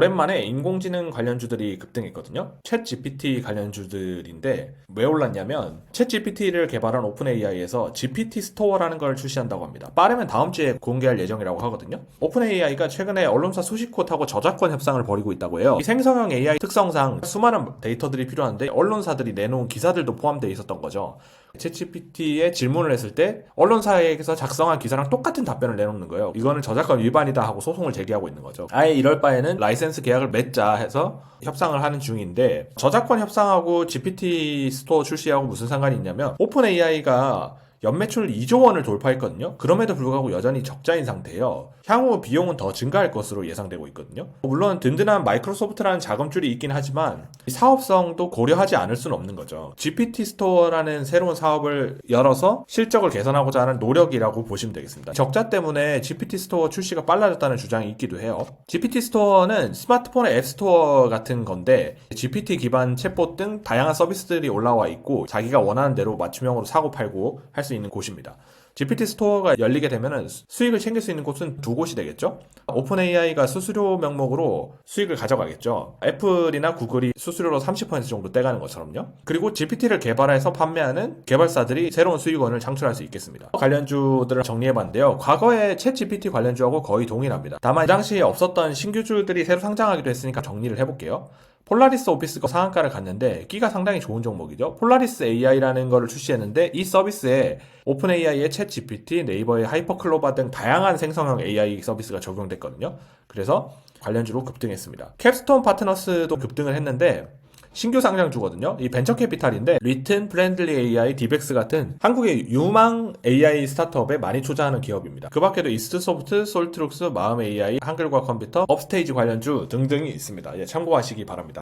오랜만에 인공지능 관련주들이 급등했거든요. 챗 GPT 관련주들인데 왜 올랐냐면 챗 GPT를 개발한 오픈 AI에서 GPT 스토어라는 걸 출시한다고 합니다. 빠르면 다음 주에 공개할 예정이라고 하거든요. 오픈 AI가 최근에 언론사 수십 곳하고 저작권 협상을 벌이고 있다고 해요. 이 생성형 AI 특성상 수많은 데이터들이 필요한데 언론사들이 내놓은 기사들도 포함되어 있었던 거죠. 챗GPT에 질문을 했을 때 언론사에서 작성한 기사랑 똑같은 답변을 내놓는 거예요. 이거는 저작권 위반이다 하고 소송을 제기하고 있는 거죠. 아예 이럴 바에는 라이센스 계약을 맺자 해서 협상을 하는 중인데 저작권 협상하고 GPT 스토어 출시하고 무슨 상관이 있냐면 오픈 AI가 연매출 2조 원을 돌파했거든요. 그럼에도 불구하고 여전히 적자인 상태예요. 향후 비용은 더 증가할 것으로 예상되고 있거든요. 물론 든든한 마이크로소프트라는 자금줄이 있긴 하지만 이 사업성도 고려하지 않을 수는 없는 거죠. GPT 스토어라는 새로운 사업을 열어서 실적을 개선하고자 하는 노력이라고 보시면 되겠습니다. 적자 때문에 GPT 스토어 출시가 빨라졌다는 주장이 있기도 해요. GPT 스토어는 스마트폰의 앱 스토어 같은 건데 GPT 기반 챗봇 등 다양한 서비스들이 올라와 있고 자기가 원하는 대로 맞춤형으로 사고 팔고 할 수 있는 곳입니다. GPT 스토어가 열리게 되면 수익을 챙길 수 있는 곳은 두 곳이 되겠죠. 오픈 AI가 수수료 명목으로 수익을 가져가겠죠. 애플이나 구글이 수수료로 30% 정도 떼가는 것처럼요. 그리고 GPT를 개발해서 판매하는 개발사들이 새로운 수익원을 창출할 수 있겠습니다. 관련주들을 정리해봤는데요. 과거의 챗 GPT 관련주하고 거의 동일합니다. 다만 이 당시에 없었던 신규주들이 새로 상장하기도 했으니까 정리를 해볼게요. 폴라리스 오피스가 상한가를 갔는데 끼가 상당히 좋은 종목이죠. 폴라리스 AI라는 거를 출시했는데 이 서비스에 오픈 AI의 챗 GPT, 네이버의 하이퍼클로바 등 다양한 생성형 AI 서비스가 적용됐거든요. 그래서 관련주로 급등했습니다. 캡스톤 파트너스도 급등을 했는데 신규 상장주거든요. 이 벤처 캐피탈인데 리튼, 프렌들리 AI, 디벡스 같은 한국의 유망 AI 스타트업에 많이 투자하는 기업입니다. 그 밖에도 이스트소프트, 솔트룩스, 마음 AI, 한글과 컴퓨터, 업스테이지 관련주 등등이 있습니다. 예, 참고하시기 바랍니다.